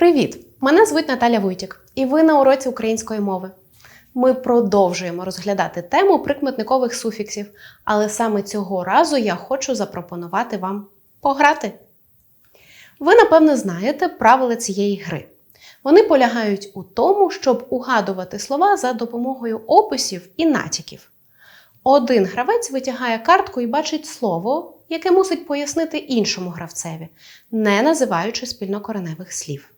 Привіт! Мене звуть Наталя Вуйтік, і ви на уроці української мови. Ми продовжуємо розглядати тему прикметникових суфіксів, але саме цього разу я хочу запропонувати вам пограти. Ви, напевно, знаєте правила цієї гри. Вони полягають у тому, щоб угадувати слова за допомогою описів і натяків. Один гравець витягає картку і бачить слово, яке мусить пояснити іншому гравцеві, не називаючи спільнокореневих слів.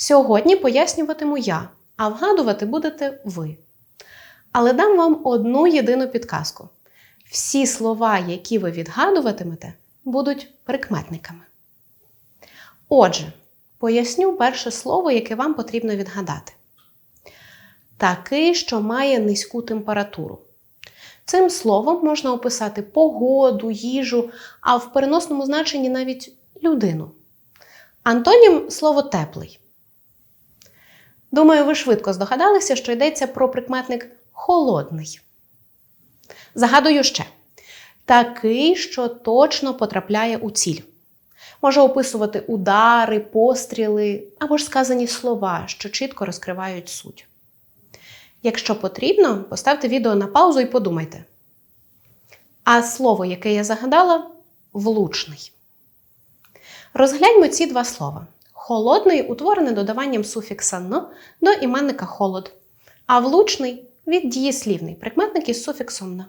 Сьогодні пояснюватиму я, а вгадувати будете ви. Але дам вам одну єдину підказку: всі слова, які ви відгадуватимете, будуть прикметниками. Отже, поясню перше слово, яке вам потрібно відгадати. Такий, що має низьку температуру. Цим словом можна описати погоду, їжу, а в переносному значенні навіть людину. Антонім слово теплий. Думаю, ви швидко здогадалися, що йдеться про прикметник холодний. Загадую ще. Такий, що точно потрапляє у ціль. Може описувати удари, постріли або ж сказані слова, що чітко розкривають суть. Якщо потрібно, поставте відео на паузу і подумайте. А слово, яке я загадала, влучний. Розгляньмо ці два слова. Холодний утворене додаванням суфікса «н» до іменника холод, а влучний від дієслівний прикметник із суфіксом «н».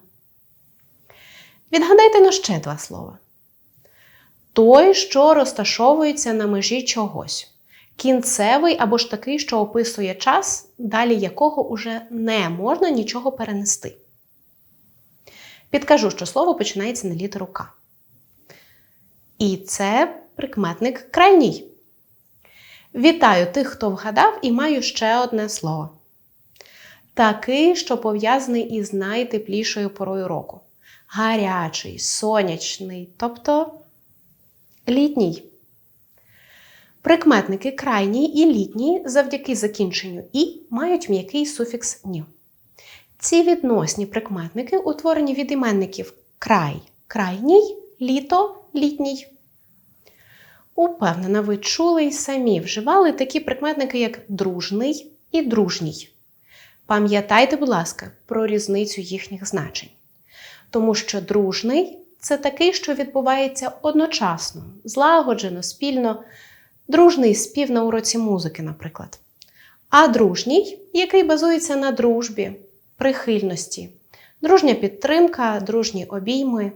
Відгадайте на ще два слова. Той, що розташовується на межі чогось. Кінцевий або ж такий, що описує час, далі якого уже не можна нічого перенести. Підкажу, що слово починається на літеру К. І це прикметник крайній. Вітаю тих, хто вгадав, і маю ще одне слово. Такий, що пов'язаний із найтеплішою порою року. Гарячий, сонячний, тобто літній. Прикметники крайній і літній завдяки закінченню і мають м'який суфікс «ні». Ці відносні прикметники утворені від іменників край крайній, літо літній. Упевнена, ви чули й самі вживали такі прикметники, як дружний і дружній. Пам'ятайте, будь ласка, про різницю їхніх значень. Тому що дружний це такий, що відбувається одночасно, злагоджено, спільно, дружний спів на уроці музики, наприклад. А дружній, який базується на дружбі, прихильності, дружня підтримка, дружні обійми.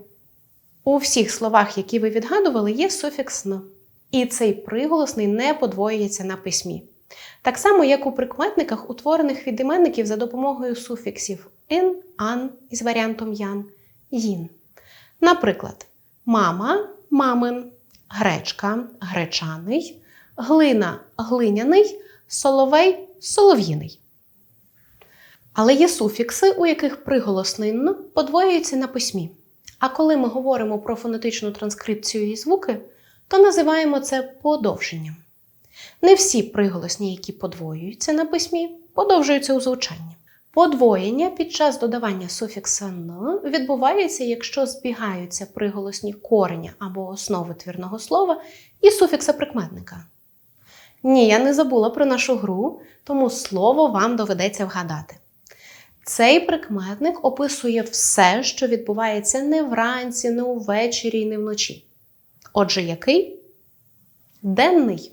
У всіх словах, які ви відгадували, є суфікс «н». І цей приголосний не подвоюється на письмі. Так само, як у прикметниках, утворених від іменників за допомогою суфіксів ин, ан із варіантом ян, їн. Наприклад, мама мамин, гречка гречаний, глина глиняний, соловей солов'їний. Але є суфікси, у яких приголосний подвоюється на письмі. А коли ми говоримо про фонетичну транскрипцію і звуки, то називаємо це подовженням. Не всі приголосні, які подвоюються на письмі, подовжуються у звучанні. Подвоєння під час додавання суфікса «н» відбувається, якщо збігаються приголосні кореня або основи твірного слова і суфікса прикметника. Ні, я не забула про нашу гру, тому слово вам доведеться вгадати. Цей прикметник описує все, що відбувається не вранці, не увечері і не вночі. Отже, який? Денний.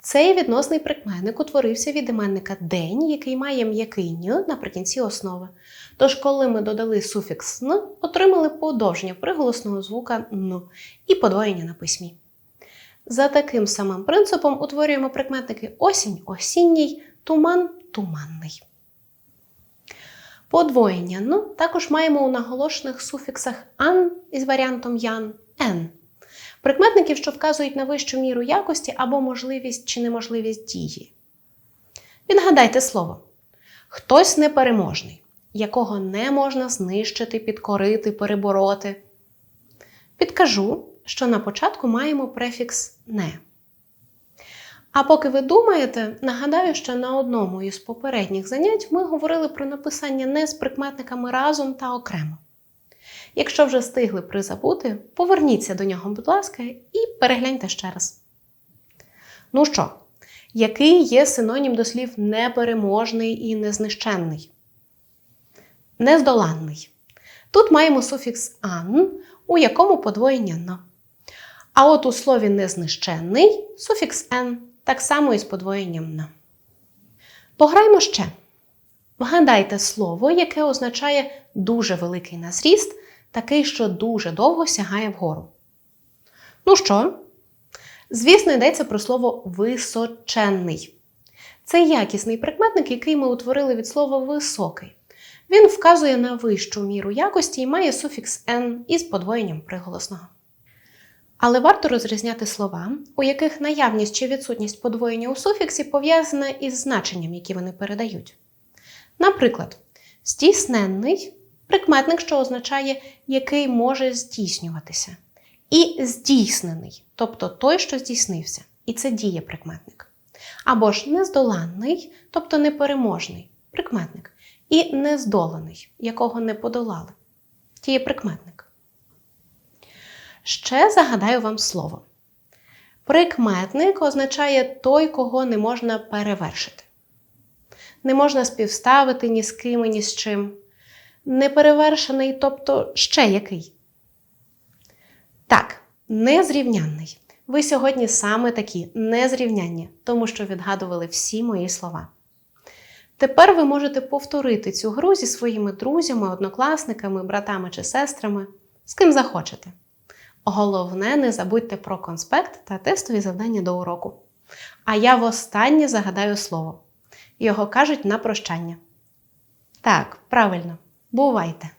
Цей відносний прикметник утворився від іменника день, який має м'який н наприкінці основи. Тож, коли ми додали суфікс н, отримали подовження приголосного звука н і подвоєння на письмі. За таким самим принципом утворюємо прикметники осінь осінній, туман туманний. Подвоєння н також маємо у наголошених суфіксах ан із варіантом ян ен. Прикметників, що вказують на вищу міру якості або можливість чи неможливість дії. Відгадайте слово. Хтось непереможний, якого не можна знищити, підкорити, перебороти. Підкажу, що на початку маємо префікс не. А поки ви думаєте, нагадаю, що на одному із попередніх занять ми говорили про написання не з прикметниками разом та окремо. Якщо вже встигли призабути, поверніться до нього, будь ласка, і перегляньте ще раз. Ну що, Який є синонім до слів непереможний і незнищенний? Нездоланний. Тут маємо суфікс ан, у якому подвоєння на. А от у слові незнищенний суфікс ен, так само із подвоєнням на. Пограємо ще. Вгадайте слово, яке означає дуже великий на зріст, такий, що дуже довго сягає вгору. Ну що? Звісно, йдеться про слово височенний. Це якісний прикметник, який ми утворили від слова високий. Він вказує на вищу міру якості і має суфікс «н» із подвоєнням приголосного. Але варто розрізняти слова, у яких наявність чи відсутність подвоєння у суфіксі пов'язана із значенням, які вони передають. Наприклад, здійсненний прикметник, що означає який може здійснюватися. І здійснений, тобто той, що здійснився. І це діє прикметник. Або ж нездоланний, тобто непереможний прикметник. І нездоланий, якого не подолали. Діє прикметник. Ще загадаю вам слово. Прикметник означає той, кого не можна перевершити. Не можна співставити ні з ким, ні з чим. Неперевершений, тобто ще який. Так, незрівнянний. Ви сьогодні саме такі незрівнянні, тому що відгадували всі мої слова. Тепер ви можете повторити цю гру зі своїми друзями, однокласниками, братами чи сестрами, з ким захочете. Головне, не забудьте про конспект та тестові завдання до уроку. А я востаннє загадаю слово. Його кажуть на прощання. Так, правильно, бувайте!